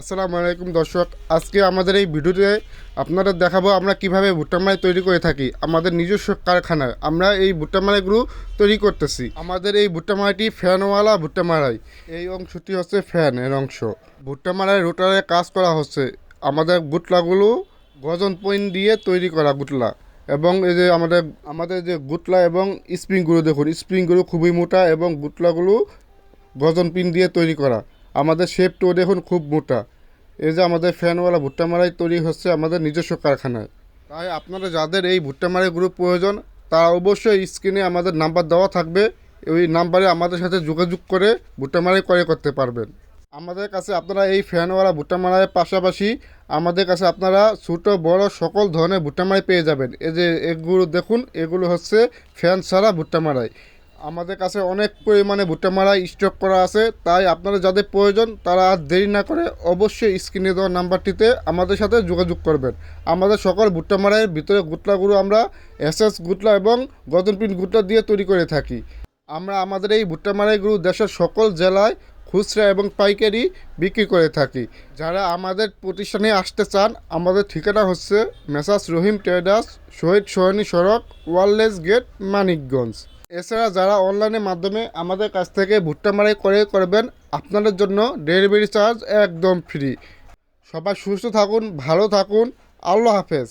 আসসালামু আলাইকুম দর্শক, আজকে আমাদের এই ভিডিওতে আপনাদের দেখাবো আমরা কীভাবে ভুট্টা মালাই তৈরি করে থাকি, আমাদের নিজস্ব কারখানায়। আমরা এই ভুট্টা মালাইগুলো তৈরি করতেছি। আমাদের এই ভুট্টা মালাইটি ফ্যানওয়ালা ভুট্টা মালাই। এই অংশটি হচ্ছে ফ্যান এর অংশ। ভুট্টা মালাই রোটারে কাজ করা হচ্ছে। আমাদের গুটলাগুলো গজন পয়েন্ট দিয়ে তৈরি করা গুটলা এবং এই যে আমাদের আমাদের যে গুটলা এবং স্প্রিংগুলো দেখুন, স্প্রিংগুলো খুবই মোটা এবং গুটলাগুলো গজন পিন দিয়ে তৈরি করা। আমাদের শেপ শেপটাও দেখুন খুব মোটা। এই যে আমাদের ফ্যানওয়ালা ভুট্টা মারাই তৈরি হচ্ছে আমাদের নিজস্ব কারখানায়। তাই আপনারা যাদের এই ভুট্টা মারাই গ্রুপ প্রয়োজন, তারা অবশ্যই স্ক্রিনে আমাদের নাম্বার দেওয়া থাকবে। ওই নাম্বারে আমাদের সাথে যোগাযোগ করে ভুট্টা মারাই ক্রয় করতে পারবেন। আমাদের কাছে আপনারা এই ফ্যানওয়ালা ভুট্টা মারাইয়ের পাশাপাশি আমাদের কাছে আপনারা ছোট, বড় সকল ধরনের ভুট্টা মারাই পেয়ে যাবেন। এই যে এগুলো দেখুন, এগুলো হচ্ছে ফ্যান ছাড়া ভুট্টা মারাই। আমাদের কাছে অনেক পরিমাণে ভুট্টা মারা স্টক করা আছে, তাই আপনারা যাদের প্রয়োজন তারা আর দেরি না করে অবশ্যই স্ক্রিনে দেওয়া নাম্বারটিতে আমাদের সাথে যোগাযোগ করবেন। আমাদের সকল ভুট্টা মারাইয়ের ভিতরে গুটলাগুলো আমরা এসএস গুটলা এবং গজন প্রিন্ট গুটলা দিয়ে তৈরি করে থাকি। আমরা আমাদের এই ভুট্টা মারাইগুলো দেশের সকল জেলায় খুচরা এবং পাইকারি বিক্রি করে থাকি। যারা আমাদের প্রতিষ্ঠানে আসতে চান, আমাদের ঠিকানা হচ্ছে মেসাস রহিম ট্রেডার্স, শহীদ সোহানী সড়ক, ওয়ারলেস গেট, মানিকগঞ্জ। এছাড়া যারা অনলাইনের মাধ্যমে আমাদের কাছ থেকে ভুট্টা মারাই করে করবেন, আপনাদের জন্য ডেলিভারি চার্জ একদম ফ্রি। সবাই সুস্থ থাকুন, ভালো থাকুন। আল্লাহ হাফেজ।